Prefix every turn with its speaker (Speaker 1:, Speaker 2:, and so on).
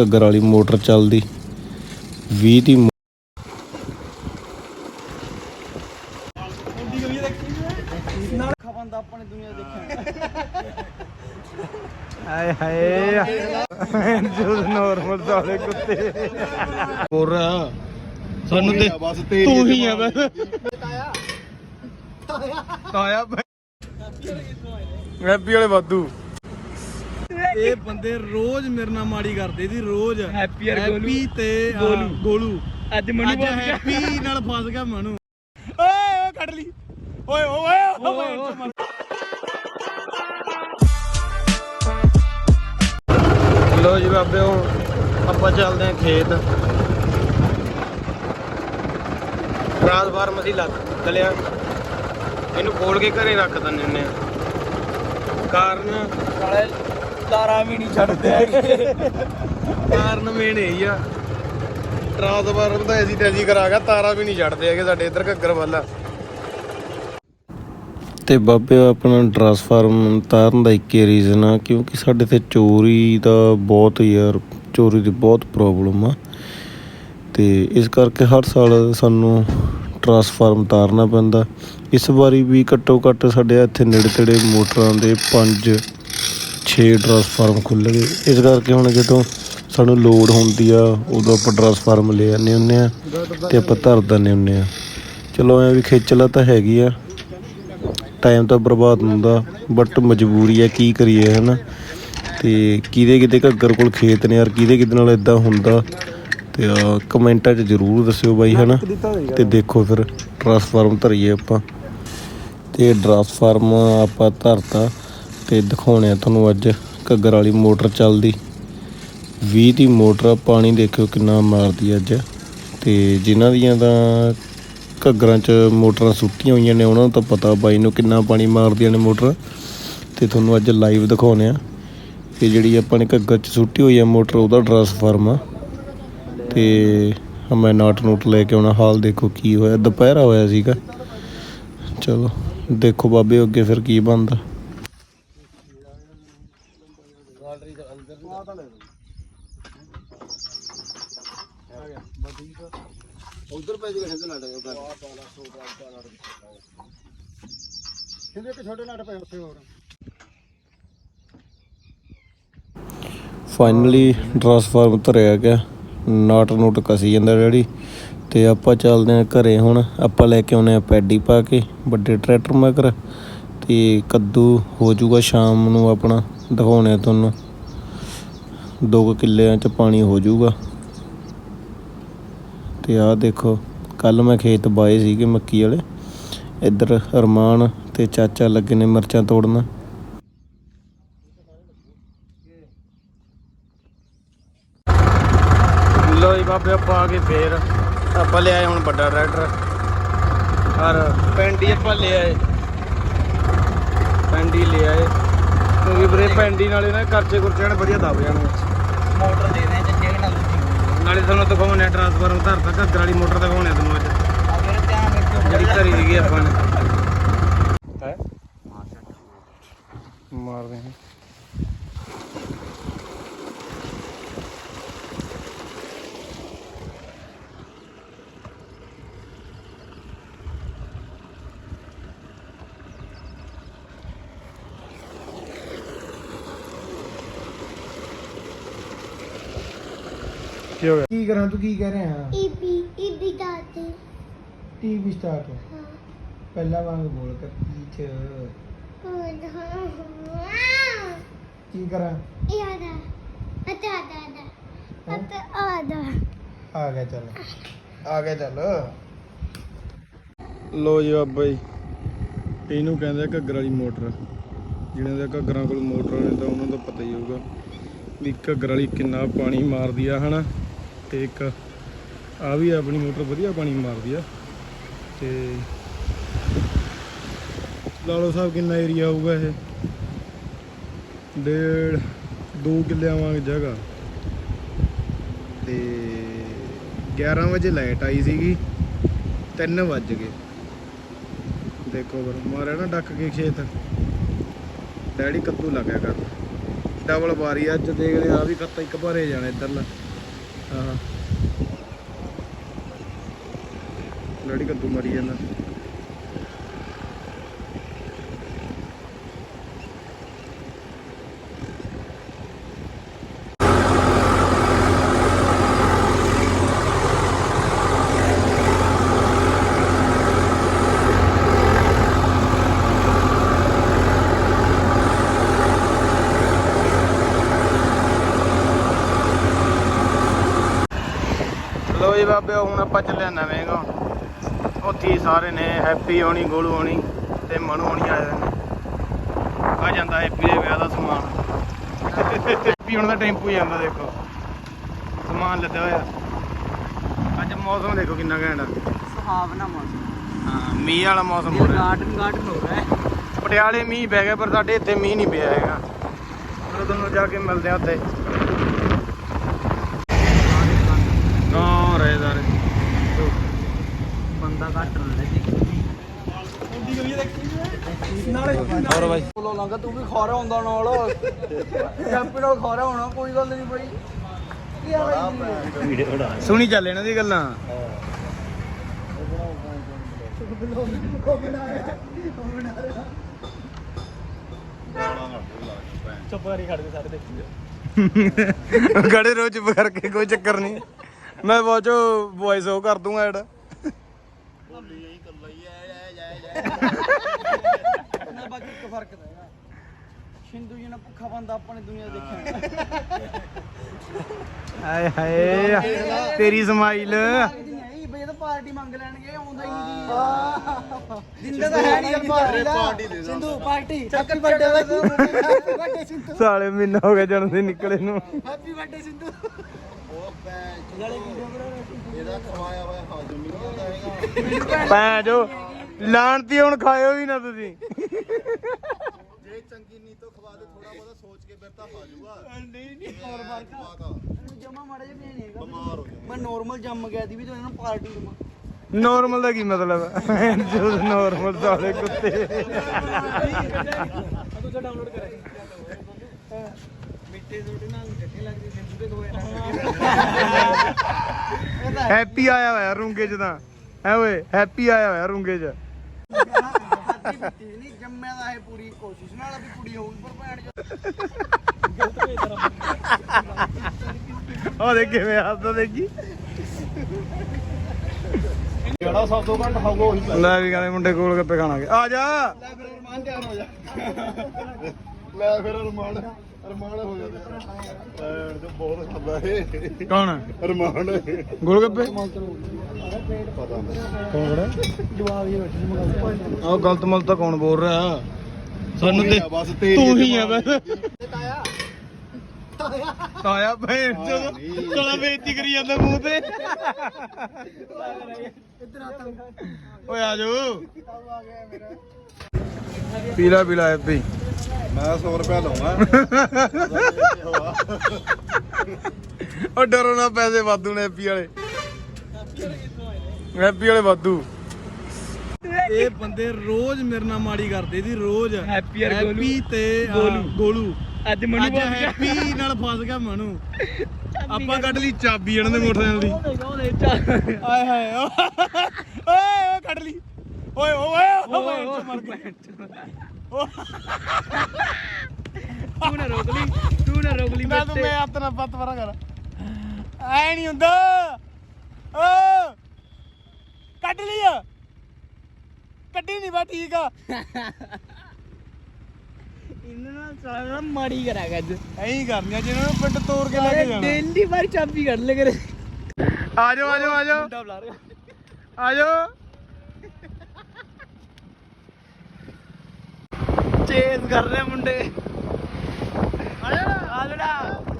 Speaker 1: ਘੱਗਰ ਵਾਲੀ ਮੋਟਰ ਚੱਲਦੀ 20 ਦੀ
Speaker 2: ਹਾਏ ਹਾਏ। ਜੋ ਨਾਰਮਲ ਸਾਲੇ ਕੁੱਤੇ।
Speaker 1: ਹੋਰ ਸਾਨੂੰ ਤੇ ਤੂੰ ਹੀ ਆ ਬਸ।
Speaker 2: ਤਾਇਆ। ਹੈਪੀ ਵਾਲੇ ਵਾਧੂ।
Speaker 3: ਇਹ ਬੰਦੇ ਰੋਜ਼ ਮੇਰੇ ਨਾਲ ਮਾੜੀ ਕਰਦੇ ਸੀ ਰੋਜ਼।
Speaker 2: ਹੈਪੀ ਯਾਰ ਗੋਲੂ।
Speaker 3: ਹੈਪੀ ਤੇ ਆਹ,
Speaker 2: ਗੋਲੂ।
Speaker 3: ਗੋਲੂ।
Speaker 2: ਅੱਜ
Speaker 3: ਅੱਜ ਹੈਪੀ ਨਾਲ ਫਸ ਗਿਆ ਮਨੂ।
Speaker 2: ਓਏ ਓਏ ਕੱਢ ਲਈ। ਓਏ ਓਏ ਓਏ
Speaker 1: ਲੋ ਜੀ ਬਾਬਿਓ ਆਪਾਂ ਚੱਲਦੇ ਆਂ ਖੇਤ। ਰਾਤ ਬਾਰ ਮਸੀ ਲੱਗ ਲਿਆ ਇਹਨੂੰ ਖੋਲ ਕੇ ਘਰੇ ਰੱਖ ਦਿੰਦੇ ਹੁੰਦੇ ਆ। ਕਾਰਨ?
Speaker 2: ਸਾਲੇ ਤਾਰਾ ਵੀ ਨਹੀਂ ਛੱਡਦੇ
Speaker 1: ਕਾਰਨ ਮੇਨ ਇਹ ਹੀ ਆ। ਰਾਤ ਬਾਰ ਤਾਂ ਐਸੀ ਤੈਸੀ ਕਰਾ ਗਿਆ ਤਾਰਾ ਵੀ ਨਹੀਂ ਛੱਡਦੇ ਹੈਗੇ ਸਾਡੇ ਇੱਧਰ ਘੱਗਰ ਵੱਲ। ਤੇ ਬਾਬੇ ਆਪਣਾ ਟਰਾਂਸਫਾਰਮ ਤਾਰਨ ਦਾ ਇੱਕ ਹੀ ਰੀਜ਼ਨ ਆ ਕਿਉਂਕਿ ਸਾਡੇ ਤੇ ਚੋਰੀ ਦਾ ਬਹੁਤ ਯਾਰ ਚੋਰੀ ਦੀ ਬਹੁਤ ਪ੍ਰੋਬਲਮ ਆ। ਤੇ ਇਸ ਕਰਕੇ ਹਰ ਸਾਲ ਸਾਨੂੰ ਟਰਾਂਸਫਾਰਮ ਤਾਰਨਾ ਪੈਂਦਾ। ਇਸ ਵਾਰੀ ਵੀ ਘੱਟੋ ਘੱਟ ਸਾਡੇ ਇੱਥੇ ਨੇੜੇ ਤੇੜੇ ਮੋਟਰਾਂ ਦੇ 5 6 ਟਰਾਂਸਫਾਰਮ ਖੁੱਲ੍ਹ ਗਏ। ਇਸ ਕਰਕੇ ਹੁਣ ਜਦੋਂ ਸਾਨੂੰ ਲੋਡ ਹੁੰਦੀ ਆ, ਉਦੋਂ ਆਪਾਂ ਟਰਾਂਸਫਾਰਮ ਲੈ ਆਉਂਦੇ ਹੁੰਦੇ ਆ ਤੇ ਆਪਾਂ ਧਰ ਦਿੰਦੇ ਹੁੰਦੇ ਆ। ਚਲੋ ਐ ਵੀ ਖੇਚਲਾ ਤਾਂ ਹੈਗੀ ਆ। ਟਾਈਮ ਤਾਂ ਬਰਬਾਦ ਹੁੰਦਾ ਬਟ ਮਜਬੂਰੀ ਆ ਕੀ ਕਰੀਏ, ਹਨਾ? ਤੇ ਕਿਹਦੇ ਕਿਤੇ ਘੱਗਰ ਕੋਲ ਖੇਤ ਨੇ ਯਾਰ ਕਿਹਦੇ ਕਿਤੇ ਨਾਲ ਇਦਾਂ ਹੁੰਦਾ। ਤੇ ਕਮੈਂਟਾਂ 'ਚ ਜ਼ਰੂਰ ਦੱਸਿਓ ਬਾਈ, ਹਨਾ? ਤੇ ਦੇਖੋ ਫਿਰ ਟਰਾਂਸਫਾਰਮ ਧਰੀਏ ਆਪਾਂ। ਤੇ ਟਰਾਂਸਫਾਰਮ ਆਪਾਂ ਧਰਤਾ। ਤੇ ਦਿਖਾਉਣੇ ਆ ਤੁਹਾਨੂੰ ਅੱਜ ਘੱਗਰ ਵਾਲੀ ਮੋਟਰ ਚੱਲਦੀ। 20 ਦੀ ਮੋਟਰ ਪਾਣੀ ਦੇਖਿਓ ਕਿੰਨਾ ਮਾਰਦੀ ਅੱਜ। ਤੇ ਜਿਨ੍ਹਾਂ ਦੀਆਂ ਤਾਂ ਘੱਗਰਾਂ 'ਚ ਮੋਟਰਾਂ ਸੁੱਟੀਆਂ ਹੋਈਆਂ ਨੇ, ਉਹਨਾਂ ਨੂੰ ਤਾਂ ਪਤਾ ਬਾਈ ਨੂੰ ਕਿੰਨਾ ਪਾਣੀ ਮਾਰਦੀਆਂ ਨੇ ਮੋਟਰ। ਤੇ ਤੁਹਾਨੂੰ ਅੱਜ ਲਾਈਵ ਦਿਖਾਉਣੇ ਆ। ਇਹ ਜਿਹੜੀ ਆਪਾਂ ਨੇ ਘੱਗਰ 'ਚ ਸੁੱਟੀ ਹੋਈ ਆ ਮੋਟਰ, ਉਹਦਾ ਟਰਾਂਸਫਾਰਮ ਆ ਤੇ ਮੈਂ ਨਾਟ ਨੂਟ ਲੈ ਕੇ ਆਉਣਾ, ਹਾਲ ਦੇਖੋ ਕੀ ਹੋਇਆ। ਦੁਪਹਿਰਾ ਹੋਇਆ ਸੀਗਾ। ਚਲੋ, ਦੇਖੋ ਬਾਬੇ ਅੱਗੇ ਫਿਰ ਕੀ ਬਣਦਾ।
Speaker 3: ਉਧਰ ਪੈ ਜੂਗਾ ਸਿੰਧ ਨਾਟਕ ਉਧਰ ਸਿੰਧ ਇੱਕ ਛੋਟੇ ਨਾਟਕ ਪਏ ਉੱਥੇ ਹੋਰ।
Speaker 1: ਫਾਈਨਲੀ ਟਰਾਂਸਫਾਰਮ ਧਰਿਆ ਗਿਆ। ਨਾਟ ਨੂਟ ਕਸੀ ਜਾਂਦਾ ਡੈਡੀ। ਤੇ ਆਪਾਂ ਚੱਲਦੇ ਆ ਘਰੇ ਹੁਣ। ਆਪਾਂ ਲੈ ਕੇ ਆਉਨੇ ਆ ਪੈਡੀ ਪਾ ਕੇ ਵੱਡੇ ਟਰੈਕਟਰ ਮਗਰ। ਤੇ ਕੱਦੂ ਹੋ ਜਾਊਗਾ ਸ਼ਾਮ ਨੂੰ ਆਪਣਾ। ਦਿਖਾਉਣੇ ਤੁਹਾਨੂੰ। ਦੋ ਕੁ ਕਿੱਲਿਆਂ ਚ ਪਾਣੀ ਹੋ ਜਾਊਗਾ। ਤੇ ਆਹ ਦੇਖੋ ਕੱਲ ਮੈਂ ਖੇਤ ਬਾਏ ਸੀਗੇ ਮੱਕੀ ਵਾਲੇ। ਇੱਧਰ ਅਰਮਾਨ ਤੇ ਚਾਚਾ ਲੱਗੇ ਨੇ ਮਿਰਚਾਂ ਤੋੜਨ। ਲੋ ਜੀ ਬਾਬੇ, ਆਪਾਂ ਆ ਗਏ ਫੇਰ। ਆਪਾਂ ਲਿਆਏ ਹੁਣ ਵੱਡਾ ਟਰੈਕਟਰ। ਔਰ ਪੈਂਡੀ ਆਪਾਂ ਲੈ ਪੈਂਡੀ ਲੈ ਆਏ ਕਿਉਂਕਿ ਵੀਰੇ ਪੈਂਡੀ ਨਾਲੇ ਨਾ ਖਰਚੇ ਖੁਰਚੇ ਨੇ ਵਧੀਆ ਦਬ ਜਾਣ।
Speaker 2: ਮੋਟਰ ਦੇ ਦੇ ਚੱਜੇ ਨਾਲ
Speaker 1: ਨਾਲੇ ਤੁਹਾਨੂੰ ਦਿਖਾਉਣੇ ਟਰਾਂਸਫਾਰਮ ਧਰਤਾ ਘੱਗਰ ਵਾਲੀ ਮੋਟਰ ਦਿਖਾਉਣੇ ਤੁਹਾਨੂੰ ਅੱਜ।
Speaker 2: ਮੇਰੇ ਧਿਆਨ ਰੱਖਿਓ।
Speaker 1: ਜਿਹੜੀ ਧਰੀ ਸੀਗੀ ਆਪਾਂ ਨੇ। ਹੈ? ਮਾਰਦੇ ਹਾਂ। ਕੀ ਹੋ ਗਿਆ?
Speaker 3: ਕੀ ਕਰਾਂ ਤੂੰ ਕੀ ਕਹਿ ਰਿਹਾ?
Speaker 4: ਈਪੀ ਈਦੀ ਦਾਤੇ
Speaker 3: ਟੀਵੀ ਸਟਾਰਟ
Speaker 4: ਹਾਂ।
Speaker 3: ਪਹਿਲਾਂ ਵਾਂਗ ਬੋਲ ਕਰ ਕੀ ਚ? ਕੀ ਕਰਾਂ?
Speaker 4: ਯਾਦਾ ਅਤਾ ਦਾਦਾ ਅਤਾ ਆਦਾ
Speaker 3: ਆ ਗਿਆ ਚੱਲ। ਆ ਗਿਆ ਚੱਲ।
Speaker 1: ਲੋ ਜੀ ਬਾਬਾ ਜੀ ਇਹਨੂੰ ਕਹਿੰਦੇ ਆ ਘੱਗਰ ਵਾਲੀ ਮੋਟਰ। ਜਿਹਨਾਂ ਦੇ ਘੱਗਰਾਂ ਕੋਲ ਮੋਟਰਾਂ ਨੇ ਤਾਂ ਉਹਨਾਂ ਦਾ ਪਤਾ ਹੀ ਹੋਊਗਾ ਵੀ ਘੱਗਰ ਵਾਲੀ ਕਿੰਨਾ ਪਾਣੀ ਮਾਰਦੀ ਆ ਹਨਾ? ਤੇ ਇੱਕ ਆ ਵੀ ਆਪਣੀ ਮੋਟਰ ਵਧੀਆ ਪਾਣੀ ਮਾਰਦੀ ਆ ਤੇ ਲਾਲੋ ਸਾਹਿਬ ਕਿੰਨਾ ਏਰੀਆ ਹੋਊਗਾ ਇਹ? ਡੇਢ 2 ਕਿੱਲਿਆਂ ਵਾਂਗ ਜਗ੍ਹਾ। ਤੇ 11 ਵਜੇ ਲਾਈਟ ਆਈ ਸੀਗੀ 3 ਵੱਜ ਗਏ। ਦੇਖੋ ਫਿਰ, ਮਾਰਿਆ ਨਾ ਡੱਕ ਕੇ ਖੇਤ। ਡੈਡੀ ਕੱਦੂ ਲੱਗਿਆ ਕਰ।
Speaker 3: ਡਬਲ ਵਾਰੀ ਅੱਜ ਦੇਖਦੇ ਆ ਵੀ ਕੱਤਾ ਇੱਕ ਭਰੇ ਜਾਣਾ ਇੱਧਰਲਾ। ਹਾਂ। ਲੜੀ ਕੱਦੂ ਮਰੀ ਜਾਂਦਾ। ਬਾਬੇ ਹੁਣ ਆਪਾਂ ਚੱਲਿਆ ਨਵੇਂ ਗਾ ਉੱਥੇ ਹੀ ਸਾਰੇ ਨੇ ਹੈਪੀ ਹੋਣੀ ਗੋਲੂ ਹੋਣੀ ਤੇ ਮਨੂ ਹੋਣੀ ਆਏ ਨੇ ਆ ਜਾਂਦਾ ਹੈਪੀ ਦੇ ਵਿਆਹ ਦਾ ਸਮਾਨ। ਹੈਪੀ ਹੁਣ ਦਾ ਟੈਂਪੂ ਜਾਂਦਾ ਦੇਖੋ। ਸਮਾਨ ਲੱਦਿਆ ਹੋਇਆ। ਅੱਜ ਮੌਸਮ ਦੇਖੋ ਕਿੰਨਾ ਘੈਂਟ ਆ।
Speaker 2: ਸੁਹਾਵਣਾ ਮੌਸਮ।
Speaker 3: ਹਾਂ ਮੀਂਹ ਵਾਲਾ ਮੌਸਮ ਹੋ ਰਿਹਾ।
Speaker 2: ਗਾਰਡਨ ਗਾਰਡਨ ਹੋ ਰਿਹਾ। ਹੈ
Speaker 3: ਪਟਿਆਲੇ ਮੀਂਹ ਪੈ ਗਿਆ ਪਰ ਸਾਡੇ ਇੱਥੇ ਮੀਂਹ ਨਹੀਂ ਪਿਆ ਹੈਗਾ। ਚਲੋ ਤੁਹਾਨੂੰ ਜਾ ਕੇ ਮਿਲਦੇ ਆ ਉੱਥੇ। ਨਾ ਰਹੇ ਦਾਰੇ
Speaker 2: ਬੰਦਾ ਘੱਟ ਰਹਿੰਦਾ ਜੀ।
Speaker 3: ਹੋਰ ਬਾਈ।
Speaker 2: ਬੋਲੋ ਲੰਗਾ ਤੂੰ ਵੀ ਖਾਰਾ ਹੁੰਦਾ ਨਾਲ। ਜੰਪੀ ਨਾਲ ਖਾਰਾ ਹੋਣਾ ਕੋਈ ਗੱਲ ਨਹੀਂ ਬਾਈ। ਕੀ ਆ ਬਾਈ?
Speaker 3: ਸੁਣੀ ਚੱਲ ਇਹਨਾਂ ਦੀ ਗੱਲਾਂ।
Speaker 2: ਚੁੱਪ ਕਰੀ ਖੜ ਕੇ ਸਾਰੇ ਦੇਖੀ
Speaker 3: ਗੜੇ ਰੋਜ਼ ਚੁੱਪ ਕਰਕੇ ਕੋਈ ਚੱਕਰ ਨਹੀਂ। ਮੈਂ ਬਾਅਦੋਂ ਵੌਇਸ ਉਹ ਕਰ ਦੂੰਗਾ ਐਡ।
Speaker 2: ਨਾ ਬਾਕੀ ਇੱਕ ਫ਼ਰਕ ਤਾਂ ਹੈਗਾ। ਸ਼ਿੰਦੂ ਜੀ ਨਾਲ ਭੁੱਖਾ ਬੰਦਾ ਆਪਾਂ ਨੇ ਦੁਨੀਆ 'ਚ ਦੇਖਿਆ।
Speaker 3: ਹਾਏ ਹਾਏ ਤੇਰੀ ਸਮਾਈਲ
Speaker 2: ਲੱਗਦੀ ਨਹੀਂ ਆਈ ਬਈ ਤਾਂ ਪਾਰਟੀ ਮੰਗ ਲੈਣਗੇ ਆਉਂਦਾ ਹੀ ਨਹੀਂ ਦਿੰਦਾ ਤਾਂ ਹੈ ਨਹੀਂ ਪਾਰਟੀ ਦਾ। ਸਿੰਧੂ ਪਾਰਟੀ। ਹੈਪੀ ਬਰਥਡੇ ਬਾਈ ਬਰਥਡੇ ਸਿੰਧੂ
Speaker 3: ਸਾਲੇ ਮਹੀਨਾ ਹੋ ਗਿਆ ਜਨਮ ਦਿਨ ਨਿਕਲੇ ਨੂੰ।
Speaker 2: ਹੈਪੀ ਬਰਥਡੇ ਸਿੰਧੂ
Speaker 3: ਪੈ ਜੋ ਲਾਣਤੀ ਹੁਣ ਖਾਇਓ ਵੀ ਨਾ ਤੁਸੀਂ।
Speaker 5: ਜੇ ਚੰਗੀ ਨੀ ਤੋਂ ਖਵਾ ਦੇ ਥੋੜਾ ਬਹੁਤਾ ਸੋਚ ਕੇ ਫਿਰ ਤਾਂ ਖਾ ਜੂਗਾ।
Speaker 2: ਨਹੀਂ ਨਹੀਂ
Speaker 5: ਹੋਰ ਫ਼ਰਕ
Speaker 2: ਜਮਾ ਮਾੜਾ ਜਿਹਾ ਨਹੀਂ ਹੈਗਾ।
Speaker 5: ਬਿਮਾਰ ਹੋ
Speaker 2: ਮੈਂ ਨਾਰਮਲ ਜੰਮ ਗਿਆ ਸੀ ਵੀ ਤੂੰ ਇਹਨਾਂ ਨੂੰ ਪਾਰਟੀ ਦਵਾਂ।
Speaker 3: ਨਾਰਮਲ ਦਾ ਕੀ ਮਤਲਬ? ਹੈ ਜੋ ਨਾਰਮਲ ਸਾਲੇ ਕੁੱਤੇ।
Speaker 2: ਤੂੰ ਡਾਊਨਲੋਡ ਮਿੱਟੇ ਛੋਟੇ ਨਾਲ ਇਕੱਠੇ ਲੱਗਦੇ ਸਿੰਧੂ ਦੇ ਦੋਏ
Speaker 3: ਹੈਪੀ ਆਇਆ ਹੋਇਆ ਰੂੰਗੇ ਚ ਤਾਂ। ਹੈ ਓਏ ਹੈਪੀ ਆਇਆ ਹੋਇਆ ਰੂੰਗੇ ਚ।
Speaker 2: ਨਹੀਂ ਜੰਮਿਆ ਦਾ ਹੈ ਪੂਰੀ ਕੋਸ਼ਿਸ਼ ਨਾਲ ਵੀ ਕੁੜੀ ਹੋਊਗੀ ਪਰ ਭੈਣ ਜੋ
Speaker 3: ਉਹ ਦੇਖ ਕਿਵੇਂ ਹੱਸਦਾ ਦੇਖੀ।
Speaker 5: ਜਿਹੜਾ ਸਭ ਤੋਂ ਘੱਟ ਖਾਊਗਾ ਉਹੀ
Speaker 3: ਲੈ ਵੀ ਕਹਿੰਦੇ ਮੁੰਡੇ ਕੋਲ ਗੱਪੇ ਖਾਣਾਗੇ। ਆ ਜਾ।
Speaker 2: ਲੈ ਫਿਰ ਰਮਾਨ ਤਿਆਰ ਹੋ ਜਾ।
Speaker 5: ਲੈ ਫਿਰ ਅਰਮਾਨ ਅਰਮਾਨ ਹੋ ਜਾਂਦੇ। ਐ ਜੋ ਬਹੁਤ ਖਾਂਦਾ ਏ।
Speaker 3: ਕੌਣ?
Speaker 5: ਅਰਮਾਨ।
Speaker 3: ਗੋਲ ਗੱਪੇ
Speaker 5: ਪਤਾ ਨਹੀਂ।
Speaker 3: ਕੌਣ ਖੜਾ?
Speaker 2: ਜਵਾਬ ਹੀ ਬੈਠੀ ਮਗਾ
Speaker 3: ਉਹ ਗਲਤ ਮਲ ਤਾਂ ਕੌਣ ਬੋਲ ਰਿਹਾ? ਸਾਨੂੰ ਤੇ
Speaker 5: ਬਸ
Speaker 3: ਤੂੰ ਹੀ ਆ ਬਸ। ਤਾਇਆ। ਭੈਣ ਜਦੋਂ ਚਲਾ ਬੇਇੱਜ਼ਤੀ ਕਰੀ ਜਾਂਦਾ ਮੂੰਹ ਤੇ।
Speaker 2: ਇੱਧਰ ਆ ਤਾ।
Speaker 3: ਓਏ ਆ ਪੀਲਾ ਪੀਲਾ ਹੈਪੀ
Speaker 5: ਮੈਂ 100 ਰੁਪਏ ਲਵਾਂ
Speaker 3: ਉਹ ਡਰੋ ਨਾ ਪੈਸੇ ਵਾਧੂ ਨੇ ਹੈਪੀ ਵਾਲੇ ਹੈਪੀ ਵਾਲੇ ਵਾਧੂ
Speaker 6: ਇਹ ਬੰਦੇ ਰੋਜ਼ ਮੇਰੇ ਨਾਲ ਮਾੜੀ ਕਰਦੇ ਸੀ ਰੋਜ਼
Speaker 2: ਗੋਲੂ।
Speaker 6: ਹੈਪੀ ਤੇ
Speaker 2: ਗੋਲੂ।
Speaker 6: ਗੋਲੂ
Speaker 2: ਅੱਜ
Speaker 6: ਅੱਜ ਹੈਪੀ ਨਾਲ ਫਸ ਗਿਆ ਮਨੂ ਆਪਾਂ ਕੱਢ ਲਈ ਚਾਬੀ ਇਹਨਾਂ ਦੇ ਮੋਟਰਸਾਈਕਲ ਦੀ ਆਏ ਹਾਏ ਓਏ ਓਏ ਕੱਢ ਲਈ ਓਏ ਓਏ ਓਏ ਮਰ ਗਿਆ
Speaker 2: ਤੂੰ ਨਾ ਰੋਕ ਲਈ ਤੂੰ ਨਾ ਰੋਕ ਲਈ
Speaker 3: ਨਾ ਤੂੰ ਮੈਂ ਹੱਥ ਨਾਲ ਪੱਤ ਪਰਾਂ ਕਰ। ਐ ਨਹੀਂ ਹੁੰਦਾ। ਓ! ਕੱਢ ਲਈ ਆ। ਕੱਢੀ ਨਹੀਂ ਬਾ ਠੀਕ ਆ।
Speaker 2: ਇਹਨਾਂ ਨਾਲ ਸਾਲਾ ਮਾੜੀ ਕਰਾਂਗਾ ਅੱਜ।
Speaker 3: ਐਂ ਹੀ ਕਰਨੀਆਂ ਜਿਹਨਾਂ ਨੂੰ ਪਿੰਡ ਤੋੜ ਕੇ ਲੈ ਕੇ ਜਾਣਾ।
Speaker 2: ਡੇਲੀ ਵਾਰ ਚਾਬੀ ਕੱਢ ਲੈ ਕਰੇ।
Speaker 3: ਆ ਜਾਓ ਆ ਜਾਓ ਆ ਜਾਓ
Speaker 2: ਮੁੰਡਾ ਬੁਲਾ ਰਿਹਾ
Speaker 3: ਆ ਜਾਓ
Speaker 2: ਚੇਸ ਕਰ ਰਹੇ ਮੁੰਡੇ। ਆ ਜੜਾ